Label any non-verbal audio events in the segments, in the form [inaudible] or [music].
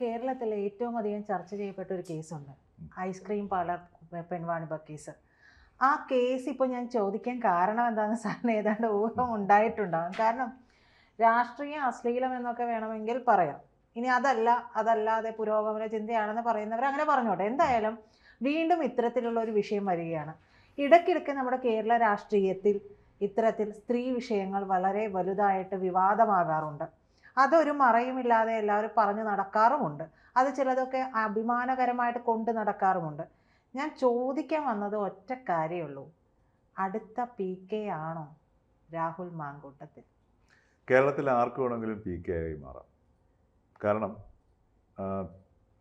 കേരളത്തിൽ ഏറ്റവും അധികം ചർച്ച ചെയ്യപ്പെട്ട ഒരു കേസുണ്ട്. ഐസ്ക്രീം പാർലർ പെൺവാണിബ കേസ് ആ കേസ് ഇപ്പോൾ ഞാൻ ചോദിക്കാൻ കാരണം എന്താണെന്ന് സാറിന് ഏതാണ്ട് ഊഹം ഉണ്ടായിട്ടുണ്ടാകും കാരണം രാഷ്ട്രീയ അശ്ലീലം എന്നൊക്കെ വേണമെങ്കിൽ പറയാം. ഇനി അതല്ല അതല്ലാതെ പുരോഗമന ചിന്തയാണെന്ന് പറയുന്നവർ അങ്ങനെ പറഞ്ഞോട്ടെ. എന്തായാലും വീണ്ടും ഇത്തരത്തിലുള്ള ഒരു വിഷയം വരികയാണ്. ഇടയ്ക്കിടയ്ക്ക് നമ്മുടെ കേരള രാഷ്ട്രീയത്തിൽ ഇത്തരത്തിൽ സ്ത്രീ വിഷയങ്ങൾ വളരെ വലുതായിട്ട് വിവാദമാകാറുണ്ട്. അതൊരു മറയുമില്ലാതെ എല്ലാവരും പറഞ്ഞു നടക്കാറുമുണ്ട്. അത് ചിലതൊക്കെ അഭിമാനകരമായിട്ട് കൊണ്ട് നടക്കാറുമുണ്ട്. ഞാൻ ചോദിക്കാൻ വന്നത് ഒറ്റ കാര്യമുള്ളൂ അടുത്ത പി കെ ആണോ രാഹുൽ മാങ്കൂട്ടത്തിൽ? കേരളത്തിൽ ആർക്ക് വേണമെങ്കിലും പി കെ ആയി മാറാം. കാരണം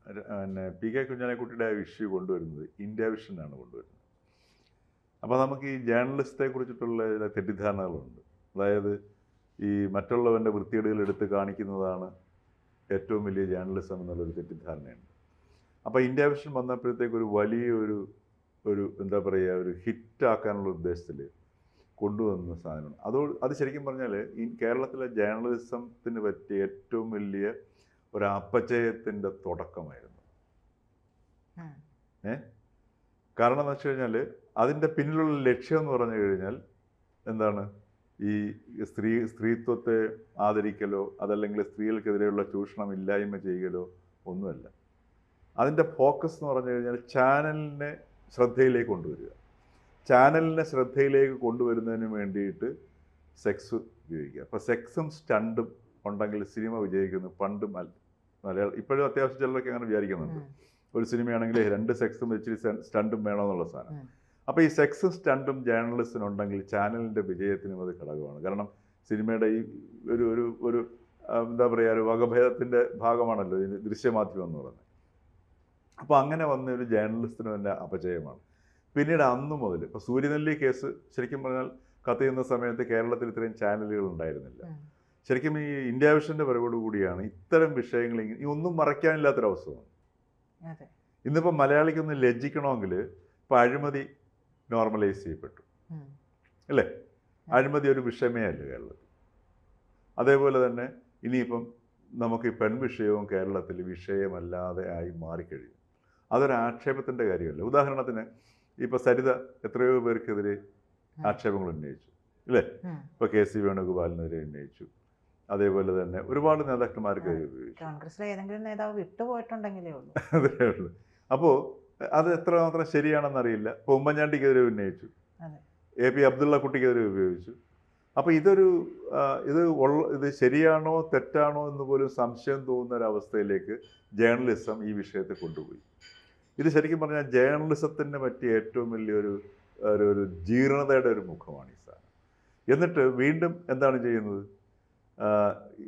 പിന്നെ പി കെ കുഞ്ഞാലിക്കുട്ടിയുടെ ഇഷ്യൂ കൊണ്ടുവരുന്നത് ഇന്ത്യ വിഷനാണ് കൊണ്ടുവരുന്നത്. അപ്പോൾ നമുക്ക് ഈ ജേർണലിസ്റ്റത്തെ കുറിച്ചിട്ടുള്ള ചില തെറ്റിദ്ധാരണകളുണ്ട്. അതായത് ഈ മറ്റുള്ളവന്റെ വൃത്തികേടുകൾ എടുത്ത് കാണിക്കുന്നതാണ് ഏറ്റവും വലിയ ജേർണലിസം എന്നുള്ളൊരു തെറ്റിദ്ധാരണയുണ്ട്. അപ്പോൾ ഇന്ത്യ വിഷൻ വന്നപ്പോഴത്തേക്ക് ഒരു വലിയ ഒരു ഒരു എന്താ പറയുക ഒരു ഹിറ്റാക്കാനുള്ള ഉദ്ദേശത്തിൽ കൊണ്ടുവന്ന സാധനമാണ്. അത് അത് ശരിക്കും പറഞ്ഞാൽ ഈ കേരളത്തിലെ ജേർണലിസത്തിന് പറ്റിയ ഏറ്റവും വലിയ ഒരു അപചയത്തിന്റെ തുടക്കമായിരുന്നു. ഏ? കാരണം എന്ന് വെച്ച് കഴിഞ്ഞാൽ അതിന്റെ പിന്നിലുള്ള ലക്ഷ്യം എന്ന് പറഞ്ഞു കഴിഞ്ഞാൽ എന്താണ്? ഈ സ്ത്രീ സ്ത്രീത്വത്തെ ആദരിക്കലോ അതല്ലെങ്കിൽ സ്ത്രീകൾക്കെതിരെയുള്ള ചൂഷണം ഇല്ലായ്മ ചെയ്യലോ ഒന്നുമല്ല. അതിന്റെ ഫോക്കസ് എന്ന് പറഞ്ഞു കഴിഞ്ഞാൽ ചാനലിനെ ശ്രദ്ധയിലേക്ക് കൊണ്ടുവരിക. ചാനലിനെ ശ്രദ്ധയിലേക്ക് കൊണ്ടുവരുന്നതിന് വേണ്ടിയിട്ട് സെക്സ് ഉപയോഗിക്കുക. അപ്പോൾ സെക്സും സ്റ്റണ്ടും ഉണ്ടെങ്കിൽ സിനിമ വിജയിക്കുന്നു പണ്ടും മല മലയാളം ഇപ്പോഴും അത്യാവശ്യം ചിലരൊക്കെ അങ്ങനെ വിചാരിക്കുന്നുണ്ട്. ഒരു സിനിമയാണെങ്കിൽ രണ്ട് സെക്സും വെച്ചിട്ട് സ്റ്റണ്ടും വേണമെന്നുള്ള സാധനം. അപ്പോൾ ഈ സെക്സും സ്റ്റണ്ടും ജേർണലിസ്റ്റിനുണ്ടെങ്കിൽ ചാനലിന്റെ വിജയത്തിനും അത് ഘടകമാണ്. കാരണം സിനിമയുടെ ഈ ഒരു ഒരു ഒരു എന്താ പറയുക ഒരു വകഭേദത്തിന്റെ ഭാഗമാണല്ലോ ഈ ദൃശ്യമാധ്യമം എന്ന് പറയുന്നത്. അപ്പോൾ അങ്ങനെ വന്ന ഒരു ജേർണലിസ്റ്റിന് തന്നെ അപജയമാണ് പിന്നീട് അന്നു മുതൽ ഇപ്പോൾ സൂര്യനെല്ലി കേസ് ശരിക്കും പറഞ്ഞാൽ കത്തിയുന്ന സമയത്ത് കേരളത്തിൽ ഇത്രയും ചാനലുകൾ ഉണ്ടായിരുന്നില്ല. ശരിക്കും ഈ ഇന്ത്യ വിഷന്റെ കൂടിയാണ് ഇത്തരം വിഷയങ്ങൾ ഈ ഒന്നും മറയ്ക്കാനില്ലാത്തൊരവസ്ഥ ഇന്നിപ്പോൾ മലയാളിക്കൊന്ന് ലജ്ജിക്കണമെങ്കിൽ ഇപ്പോൾ അഴിമതി നോർമലൈസ് ചെയ്യപ്പെട്ടു. അല്ലേ? അഴിമതി ഒരു വിഷയമേ അല്ല കേരളത്തിൽ. അതേപോലെ തന്നെ ഇനിയിപ്പം നമുക്ക് ഈ പെൺവിഷയവും കേരളത്തിൽ വിഷയമല്ലാതെ ആയി മാറിക്കഴിഞ്ഞു. അതൊരു ആക്ഷേപത്തിന്റെ കാര്യമല്ല. ഉദാഹരണത്തിന് ഇപ്പോൾ സരിത എത്രയോ പേർക്കെതിരെ ആക്ഷേപങ്ങൾ ഉന്നയിച്ചു. അല്ലേ. ഇപ്പോൾ കെ സി വേണുഗോപാലിനെതിരെ ഉന്നയിച്ചു. അതേപോലെ തന്നെ ഒരുപാട് നേതാക്കന്മാർക്കെതിരെ ഉപയോഗിച്ചു. കോൺഗ്രസിലെ ഏതെങ്കിലും നേതാവ് വിട്ടുപോയിട്ടുണ്ടെങ്കിലേ ഉള്ളൂ. [laughs] അതേ ഉള്ളൂ. അപ്പോൾ അത് എത്രമാത്രം ശരിയാണെന്നറിയില്ല. ഇപ്പോൾ ഉമ്മൻചാണ്ടിക്കെതിരെ ഉന്നയിച്ചു. എ പി അബ്ദുള്ള കുട്ടിക്കെതിരെ ഉപയോഗിച്ചു. അപ്പോൾ ഇതൊരു ഇത് ഉള്ള ഇത് ശരിയാണോ തെറ്റാണോ എന്ന് പോലും സംശയം തോന്നുന്ന ഒരവസ്ഥയിലേക്ക് ജേർണലിസം ഈ വിഷയത്തെ കൊണ്ടുപോയി. ഇത് ശരിക്കും പറഞ്ഞാൽ ജേർണലിസത്തിന് പറ്റിയ ഏറ്റവും വലിയൊരു ഒരു ഒരു ജീർണതയുടെ ഒരു മുഖമാണ് ഈ സാധനം. എന്നിട്ട് വീണ്ടും എന്താണ് ചെയ്യുന്നത്?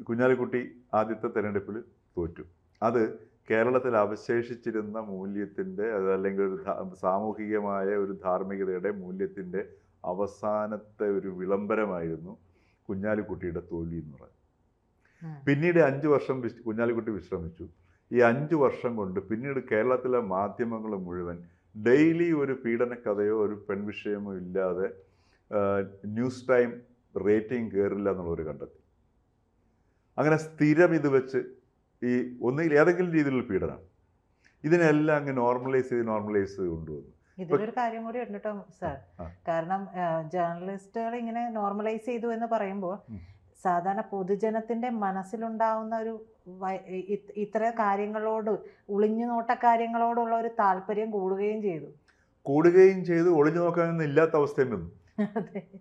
കുഞ്ഞാലിക്കുട്ടി ആദ്യത്തെ തെരഞ്ഞെടുപ്പിൽ തോറ്റു. അത് കേരളത്തിൽ അവശേഷിച്ചിരുന്ന മൂല്യത്തിന്റെ അതല്ലെങ്കിൽ ഒരു സാമൂഹികമായ ഒരു ധാർമ്മികതയുടെ മൂല്യത്തിന്റെ അവസാനത്തെ ഒരു വിളംബരമായിരുന്നു കുഞ്ഞാലിക്കുട്ടിയുടെ തോൽവി എന്ന് പറയുന്നത്. പിന്നീട് അഞ്ച് വർഷം വിശ്- കുഞ്ഞാലിക്കുട്ടി വിശ്രമിച്ചു. ഈ അഞ്ച് വർഷം കൊണ്ട് പിന്നീട് കേരളത്തിലെ മാധ്യമങ്ങൾ മുഴുവൻ ഡെയിലി ഒരു പീഡന കഥയോ ഒരു പെൺവിഷയമോ ഇല്ലാതെ ന്യൂസ് ടൈം റേറ്റിംഗ് കയറില്ല എന്നുള്ളവർ കണ്ടെത്തി. അങ്ങനെ സ്ഥിരം ഇത് വെച്ച് ഈ ഒന്നുകിൽ ഏതെങ്കിലും രീതിയിലുള്ള പീഡനം. ഇതിനെല്ലാം അങ്ങ് നോർമലൈസ് ചെയ്ത് നോർമലൈസ് ചെയ്ത് കൊണ്ടുവന്നു. ഇതിലൊരു കാര്യം കൂടി ഉണ്ട് കേട്ടോ സാർ. കാരണം ജേർണലിസ്റ്റുകൾ ഇങ്ങനെ നോർമലൈസ് ചെയ്തു എന്ന് പറയുമ്പോൾ സാധാരണ പൊതുജനത്തിന്റെ മനസ്സിലുണ്ടാവുന്ന ഒരു ഇത്ര കാര്യങ്ങളോട് ഒളിഞ്ഞു നോട്ട കാര്യങ്ങളോടുള്ള ഒരു താല്പര്യം കൂടുകയും ചെയ്തു. കൂടുകയും ചെയ്ത് ഒളിഞ്ഞു നോക്കാനൊന്നും ഇല്ലാത്ത അവസ്ഥയും വന്നു [laughs]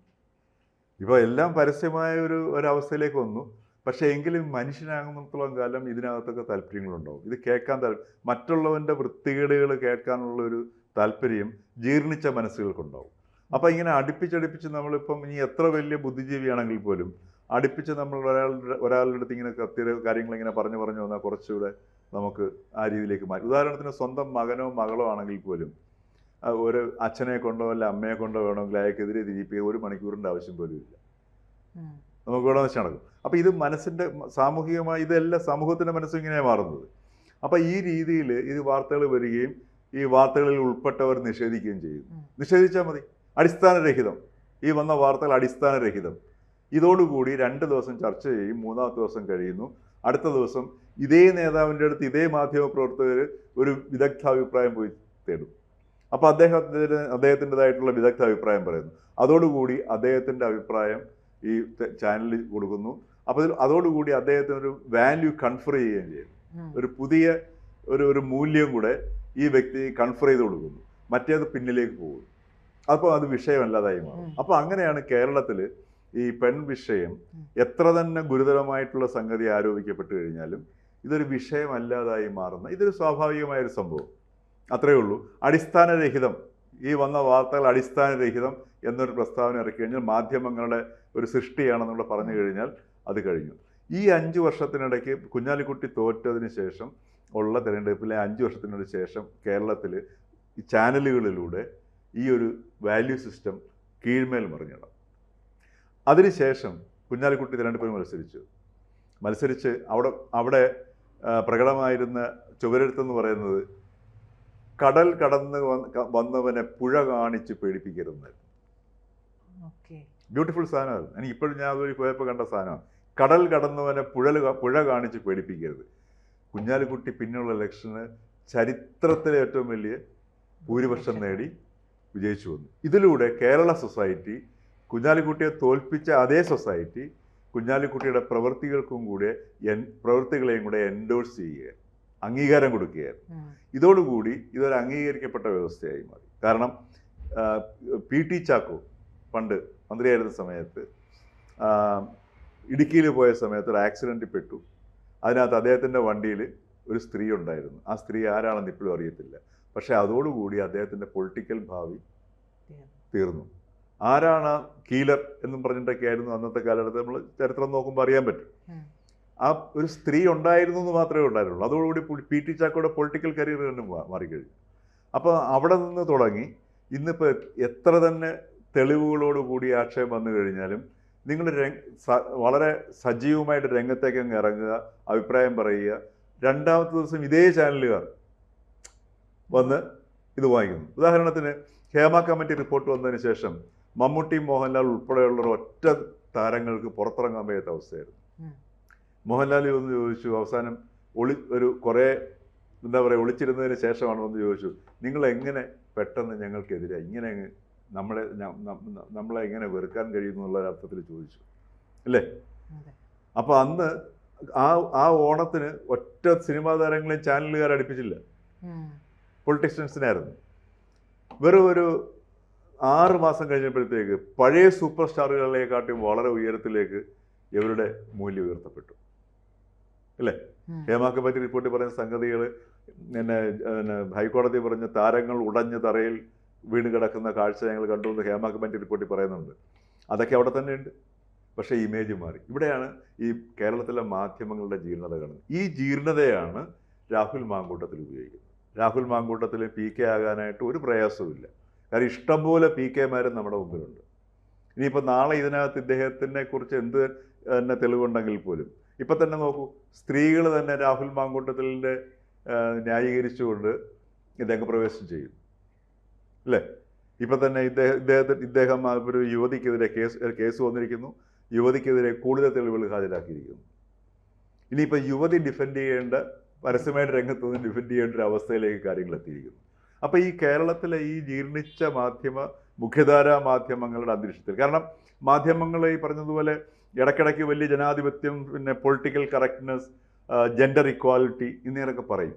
ഇപ്പൊ ഇപ്പോൾ എല്ലാം പരസ്യമായ ഒരു ഒരവസ്ഥയിലേക്ക് വന്നു. പക്ഷേ എങ്കിലും മനുഷ്യനാകുന്നിടത്തോളം കാലം ഇതിനകത്തൊക്കെ താല്പര്യങ്ങളുണ്ടാവും. ഇത് കേൾക്കാൻ താല്പര്യം മറ്റുള്ളവന്റെ വൃത്തികേടുകൾ കേൾക്കാനുള്ള ഒരു താല്പര്യം ജീർണിച്ച മനസ്സുകൾക്കുണ്ടാവും. അപ്പോൾ ഇങ്ങനെ അടുപ്പിച്ചടുപ്പിച്ച് നമ്മളിപ്പം ഇനി എത്ര വലിയ ബുദ്ധിജീവിയാണെങ്കിൽ പോലും അടുപ്പിച്ച് നമ്മൾ ഒരാളുടെ ഒരാളുടെ അടുത്ത് ഇങ്ങനെ കത്തിയ കാര്യങ്ങൾ ഇങ്ങനെ പറഞ്ഞു പറഞ്ഞു വന്നാൽ കുറച്ചുകൂടെ നമുക്ക് ആ രീതിയിലേക്ക് മാറി. ഉദാഹരണത്തിന് സ്വന്തം മകനോ മകളോ ആണെങ്കിൽ പോലും ഒരു അച്ഛനെ കൊണ്ടോ അല്ല അമ്മയെ കൊണ്ടോ വേണമെങ്കിൽ അയാൾക്കെതിരെ തിരിപ്പിക്കുക ഒരു മണിക്കൂറിന്റെ ആവശ്യം പോലും ഇല്ല. നമുക്ക് ഇവിടെ വെച്ച് നടക്കും. അപ്പോൾ ഇത് മനസ്സിന്റെ സാമൂഹികമായി ഇതെല്ലാം സമൂഹത്തിന്റെ മനസ്സും ഇങ്ങനെയാണ് മാറുന്നത്. അപ്പോൾ ഈ രീതിയിൽ ഇത് വാർത്തകൾ വരികയും ഈ വാർത്തകളിൽ ഉൾപ്പെട്ടവർ നിഷേധിക്കുകയും ചെയ്യും. നിഷേധിച്ചാൽ മതി. അടിസ്ഥാനരഹിതം. ഈ വന്ന വാർത്തകൾ അടിസ്ഥാനരഹിതം. ഇതോടുകൂടി രണ്ട് ദിവസം ചർച്ച ചെയ്യും മൂന്നാമത്തെ ദിവസം കഴിയുന്നു. അടുത്ത ദിവസം ഇതേ നേതാവിന്റെ അടുത്ത് ഇതേ മാധ്യമ പ്രവർത്തകർ ഒരു വിദഗ്ധാഭിപ്രായം പോയി തേടും. അപ്പോൾ അദ്ദേഹത്തിന് അദ്ദേഹത്തിന്റെതായിട്ടുള്ള വിദഗ്ധ അഭിപ്രായം പറയുന്നു. അതോടുകൂടി അദ്ദേഹത്തിന്റെ അഭിപ്രായം ഈ ചാനലിൽ കൊടുക്കുന്നു. അപ്പോൾ ഇതിൽ- അതോടുകൂടി അദ്ദേഹത്തിന് ഒരു വാല്യൂ കൺഫർ ചെയ്യുകയും ചെയ്യും ഒരു പുതിയ ഒരു ഒരു മൂല്യം കൂടെ ഈ വ്യക്തി കൺഫർ ചെയ്ത് കൊടുക്കുന്നു. മറ്റേത് പിന്നിലേക്ക് പോകും അപ്പോൾ അത് വിഷയമല്ലാതായി മാറും. അപ്പോൾ അങ്ങനെയാണ് കേരളത്തിൽ ഈ പെൺ വിഷയം. എത്ര തന്നെ ഗുരുതരമായിട്ടുള്ള സംഗതി ആരോപിക്കപ്പെട്ട് കഴിഞ്ഞാലും ഇതൊരു വിഷയമല്ലാതായി മാറുന്ന ഇതൊരു സ്വാഭാവികമായൊരു സംഭവം. അത്രയേ ഉള്ളൂ. അടിസ്ഥാനരഹിതം ഈ വന്ന വാർത്തകൾ അടിസ്ഥാനരഹിതം എന്നൊരു പ്രസ്താവന ഇറക്കി കഴിഞ്ഞാൽ മാധ്യമങ്ങളുടെ ഒരു സൃഷ്ടിയാണെന്നുള്ള പറഞ്ഞു കഴിഞ്ഞാൽ അത് കഴിഞ്ഞു. ഈ അഞ്ച് വർഷത്തിനിടയ്ക്ക് കുഞ്ഞാലിക്കുട്ടി തോറ്റതിന് ശേഷം ഉള്ള തിരഞ്ഞെടുപ്പിലെ അഞ്ച് വർഷത്തിനു ശേഷം കേരളത്തിൽ ഈ ചാനലുകളിലൂടെ ഈ ഒരു വാല്യൂ സിസ്റ്റം കീഴ്മേൽ മറിഞ്ഞിടാം അതിനുശേഷം കുഞ്ഞാലിക്കുട്ടി തിരഞ്ഞെടുപ്പിന് മത്സരിച്ചു. മത്സരിച്ച് അവിടെ അവിടെ പ്രകടമായിരുന്ന ചുവരെഴുത്തെന്ന് പറയുന്നത് കടൽ കടന്ന് വന്നവനെ പുഴ കാണിച്ച് പേടിപ്പിക്കരുതെന്നായിരുന്നു. ഓക്കെ. ബ്യൂട്ടിഫുൾ സാധനമായിരുന്നു. എനിക്ക് ഇപ്പോഴും ഞാൻ അതൊരു പോയപ്പോൾ കണ്ട സാധനമാണ്. കടൽ കടന്നവനെ പുഴ പുഴ കാണിച്ച് പേടിപ്പിക്കരുത്. കുഞ്ഞാലിക്കുട്ടി പിന്നുള്ള ഇലക്ഷന് ചരിത്രത്തിലെ ഏറ്റവും വലിയ ഭൂരിപക്ഷം നേടി വിജയിച്ചു വന്നു. ഇതിലൂടെ കേരള സൊസൈറ്റി കുഞ്ഞാലിക്കുട്ടിയെ തോൽപ്പിച്ച അതേ സൊസൈറ്റി കുഞ്ഞാലിക്കുട്ടിയുടെ പ്രവൃത്തികൾക്കും കൂടെ എൻ പ്രവൃത്തികളെയും കൂടെ എൻഡോഴ്സ് ചെയ്യുക അംഗീകാരം കൊടുക്കുകയായിരുന്നു. ഇതോടുകൂടി ഇതൊരു അംഗീകരിക്കപ്പെട്ട വ്യവസ്ഥയായി മാറി. കാരണം പി ടി ചാക്കോ പണ്ട് മന്ത്രിയായിരുന്ന സമയത്ത് ഇടുക്കിയിൽ പോയ സമയത്ത് ഒരു ആക്സിഡന്റിൽ പെട്ടു. അതിനകത്ത് അദ്ദേഹത്തിന്റെ വണ്ടിയിൽ ഒരു സ്ത്രീ ഉണ്ടായിരുന്നു. ആ സ്ത്രീ ആരാണെന്ന് ഇപ്പോഴും അറിയത്തില്ല. പക്ഷേ അതോടുകൂടി അദ്ദേഹത്തിന്റെ പൊളിറ്റിക്കൽ ഭാവി തീർന്നു. ആരാണ് കീലർ എന്നും പറഞ്ഞിട്ടൊക്കെ ആയിരുന്നു അന്നത്തെ കാലഘട്ടത്തിൽ നമ്മൾ ചരിത്രം നോക്കുമ്പോൾ അറിയാൻ പറ്റും. ആ ഒരു സ്ത്രീ ഉണ്ടായിരുന്നു എന്ന് മാത്രമേ ഉണ്ടായിരുന്നുള്ളൂ. അതോടുകൂടി പു- ടി ചാക്കോയുടെ പൊളിറ്റിക്കൽ കരിയർ തന്നെ മാറിക്കഴിഞ്ഞു. അപ്പോൾ അവിടെ നിന്ന് തുടങ്ങി. ഇന്നിപ്പോൾ എത്ര തന്നെ തെളിവുകളോടുകൂടി ആക്ഷേപം വന്നു കഴിഞ്ഞാലും നിങ്ങൾ രംഗ- വളരെ സജീവമായിട്ട് രംഗത്തേക്ക് അങ്ങ് ഇറങ്ങുക അഭിപ്രായം പറയുക. രണ്ടാമത്തെ ദിവസം ഇതേ ചാനലുകാർ വന്ന് ഇത് വാങ്ങിക്കുന്നു ഉദാഹരണത്തിന് ഹേമ കമ്മിറ്റി റിപ്പോർട്ട് വന്നതിന് ശേഷം മമ്മൂട്ടി മോഹൻലാൽ ഉൾപ്പെടെയുള്ള ഒറ്റ താരങ്ങൾക്ക് പുറത്തിറങ്ങാൻ വയ്യാത്ത അവസ്ഥയായിരുന്നു. മോഹൻലാൽ ഒന്ന് ചോദിച്ചു അവസാനം ഒളി ഒരു കുറേ എന്താ പറയുക ഒളിച്ചിരുന്നതിന് ശേഷമാണ് വന്ന് ചോദിച്ചു നിങ്ങൾ എങ്ങനെ പെട്ടെന്ന് ഞങ്ങൾക്കെതിരെ ഇങ്ങനെ അങ്ങ് നമ്മളെ നമ്മളെ എങ്ങനെ വെറുക്കാൻ കഴിയുന്നു എന്നുള്ള അർത്ഥത്തിൽ ചോദിച്ചു. അല്ലേ? അപ്പൊ അപ്പോൾ അന്ന് ആ ആ ഓണത്തിന് ഒറ്റ സിനിമാ താരങ്ങളെയും ചാനലുകാർ അടുപ്പിച്ചില്ല. പൊളിറ്റീഷ്യൻസിനായിരുന്നു. വെറും ഒരു ആറ് മാസം കഴിഞ്ഞപ്പോഴത്തേക്ക് പഴയ സൂപ്പർ സ്റ്റാറുകളെക്കാട്ടിയും വളരെ ഉയരത്തിലേക്ക് ഇവരുടെ മൂല്യം ഉയർത്തപ്പെട്ടു. അല്ലേ? ഹേമാക്ക് പറ്റി റിപ്പോർട്ടിൽ പറയുന്ന സംഗതികൾ പിന്നെ ഹൈക്കോടതി പറഞ്ഞ താരങ്ങൾ ഉടഞ്ഞ തറയിൽ വീണ് കിടക്കുന്ന കാഴ്ച ഞങ്ങൾ കണ്ടു എന്ന് ഹേമ കമ്മിറ്റി റിപ്പോർട്ടിൽ പറയുന്നുണ്ട്. അതൊക്കെ അവിടെ തന്നെ ഉണ്ട്. പക്ഷേ ഇമേജ് മാറി. ഇവിടെയാണ് ഈ കേരളത്തിലെ മാധ്യമങ്ങളുടെ ജീർണത കാണുന്നത് ഈ ജീർണതയാണ് രാഹുൽ മാങ്കൂട്ടത്തിൽ ഉപയോഗിക്കുന്നത്. രാഹുൽ മാങ്കൂട്ടത്തിൽ പി കെ ആകാനായിട്ട് ഒരു പ്രയാസവുമില്ല കാരണം ഇഷ്ടംപോലെ പി കെ മാരും നമ്മുടെ മുമ്പിലുണ്ട്. ഇനിയിപ്പോൾ നാളെ ഇതിനകത്ത് ഇദ്ദേഹത്തിനെ കുറിച്ച് എന്ത് തന്നെ തെളിവുണ്ടെങ്കിൽ പോലും. ഇപ്പം തന്നെ നോക്കൂ സ്ത്രീകൾ തന്നെ രാഹുൽ മാങ്കൂട്ടത്തിലിന്റെ ന്യായീകരിച്ചുകൊണ്ട് ഇദ്ദേഹം പ്രവേശനം ചെയ്യും. അല്ലേ? ഇപ്പം തന്നെ ഇദ്ദേഹം ഇദ്ദേഹത്തിന് ഇദ്ദേഹം ഒരു യുവതിക്കെതിരെ കേസ് കേസ് വന്നിരിക്കുന്നു. യുവതിക്കെതിരെ കൂടുതൽ തെളിവുകൾ ഹാജരാക്കിയിരിക്കുന്നു. ഇനിയിപ്പോൾ യുവതി ഡിഫെൻഡ് ചെയ്യേണ്ട പരസ്യമായിട്ട് രംഗത്ത് നിന്ന് ഡിഫെൻഡ് ചെയ്യേണ്ട ഒരു അവസ്ഥയിലേക്ക് കാര്യങ്ങൾ എത്തിയിരിക്കുന്നു. അപ്പോൾ ഈ കേരളത്തിലെ ഈ ജീർണിച്ച മാധ്യമ മുഖ്യധാരാ മാധ്യമങ്ങളുടെ അന്തരീക്ഷത്തിൽ കാരണം മാധ്യമങ്ങൾ ഈ പറഞ്ഞതുപോലെ ഇടയ്ക്കിടയ്ക്ക് വലിയ ജനാധിപത്യം പിന്നെ പൊളിറ്റിക്കൽ കറക്റ്റ്നെസ് ജെൻഡർ ഇക്വാലിറ്റി എന്നിങ്ങനെയൊക്കെ പറയും.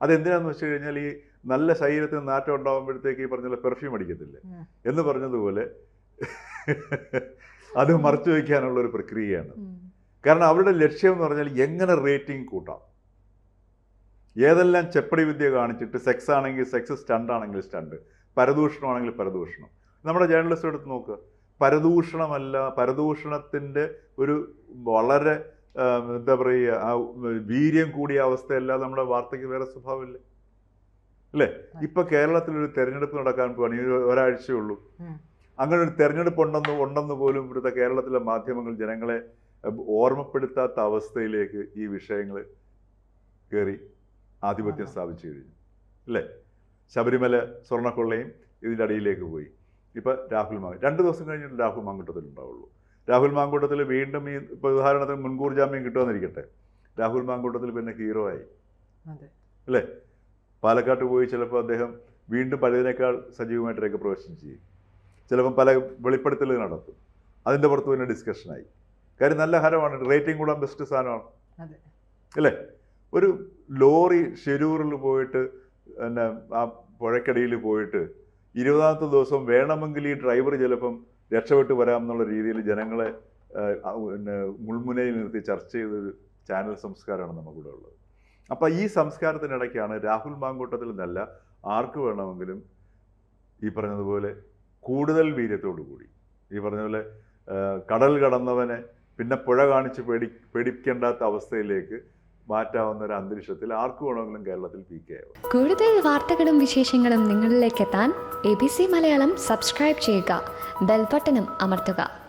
അതെന്തിനാന്ന് വെച്ച് കഴിഞ്ഞാൽ ഈ നല്ല ശരീരത്തിന് നാറ്റം ഉണ്ടാകുമ്പോഴത്തേക്ക് ഈ പറഞ്ഞ പെർഫ്യൂം അടിക്കത്തില്ലേ. എന്ന് പറഞ്ഞതുപോലെ അത് മറച്ചു വയ്ക്കാനുള്ള ഒരു പ്രക്രിയയാണ്. കാരണം അവരുടെ ലക്ഷ്യം എന്ന് പറഞ്ഞാൽ എങ്ങനെ റേറ്റിംഗ് കൂട്ടാം? ഏതെല്ലാം ചെപ്പടി വിദ്യ കാണിച്ചിട്ട് സെക്സ് ആണെങ്കിൽ സെക്സ് സ്റ്റണ്ട് ആണെങ്കിൽ സ്റ്റണ്ട് പരദൂഷണമാണെങ്കിൽ പരദൂഷണം. നമ്മുടെ ജേർണലിസ്റ്റ് എടുത്ത് നോക്കുക പരദൂഷണമല്ല പരദൂഷണത്തിന്റെ ഒരു വളരെ എന്താ പറയുക വീര്യം കൂടിയ അവസ്ഥയല്ല നമ്മുടെ വാർത്തയ്ക്ക് വേറെ സ്വഭാവമില്ല? അല്ലേ? ഇപ്പൊ കേരളത്തിൽ ഒരു തെരഞ്ഞെടുപ്പ് നടക്കാൻ പോവാണ്. ഈ ഒരു- ഒരാഴ്ചയേ ഉള്ളൂ. അങ്ങനെ ഒരു തെരഞ്ഞെടുപ്പ് ഉണ്ടെന്ന് ഉണ്ടെന്ന് പോലും ഇവിടുത്തെ കേരളത്തിലെ മാധ്യമങ്ങൾ ജനങ്ങളെ ഓർമ്മപ്പെടുത്താത്ത അവസ്ഥയിലേക്ക് ഈ വിഷയങ്ങൾ കയറി ആധിപത്യം സ്ഥാപിച്ചു കഴിഞ്ഞു. അല്ലേ? ശബരിമല സ്വർണക്കൊള്ളയും ഇതിന്റെ അടിയിലേക്ക് പോയി. ഇപ്പോൾ രാഹുൽ മാങ്ക രണ്ട് ദിവസം കഴിഞ്ഞിട്ട് രാഹുൽ മാങ്കൂട്ടത്തിൽ ഉണ്ടാവുള്ളൂ. രാഹുൽ മാങ്കൂട്ടത്തിൽ വീണ്ടും ഈ ഇപ്പോൾ ഉദാഹരണത്തിന് മുൻകൂർ ജാമ്യം കിട്ടുമെന്നിരിക്കട്ടെ. രാഹുൽ മാങ്കൂട്ടത്തിൽ പിന്നെ ഹീറോ ആയി. അല്ലേ? പാലക്കാട്ട് പോയി ചിലപ്പോൾ അദ്ദേഹം വീണ്ടും പഴയതിനേക്കാൾ സജീവമായിട്ട് രംഗപ്രവേശനം ചെയ്യും. ചിലപ്പം പല വെളിപ്പെടുത്തലുകൾ നടത്തും. അതിന്റെ പുറത്ത് പിന്നെ ഡിസ്കഷനായി കാര്യം നല്ല ഹരമാണ്. റേറ്റിംഗ് കൂടാൻ ബെസ്റ്റ് സാധനമാണ്. അല്ലേ? ഒരു ലോറി ഷെരൂറിൽ പോയിട്ട് പിന്നെ ആ പുഴക്കടിയിൽ പോയിട്ട് ഇരുപതാമത്തെ ദിവസം വേണമെങ്കിൽ ഈ ഡ്രൈവർ ചിലപ്പം രക്ഷപ്പെട്ട് വരാം എന്നുള്ള രീതിയിൽ ജനങ്ങളെ പിന്നെ മുൾമുനയിൽ നിർത്തി ചർച്ച ചെയ്തൊരു ചാനൽ സംസ്കാരമാണ് നമുക്കിവിടെ ഉള്ളത്. അപ്പോൾ ഈ സംസ്കാരത്തിനിടയ്ക്കാണ് രാഹുൽ മാങ്കൂട്ടത്തിൽ നിന്നല്ല ആർക്ക് വേണമെങ്കിലും ഈ പറഞ്ഞതുപോലെ കൂടുതൽ വീര്യത്തോടു കൂടി. ഈ പറഞ്ഞതുപോലെ കടൽ കടന്നവനെ പിന്നെ പുഴ കാണിച്ച് പേടി പേടിക്കേണ്ടാത്ത അവസ്ഥയിലേക്ക് മാറ്റാവുന്ന ഒരു അന്തരീക്ഷത്തിൽ ആർക്ക് വേണമെങ്കിലും കേരളത്തിൽ പി കെ ആവും കൂടുതൽ വാർത്തകളും വിശേഷങ്ങളും നിങ്ങളിലേക്ക് എത്താൻ A B C Malayalam subscribe ചെയ്യുക. ബെൽബട്ടനും അമർത്തുക.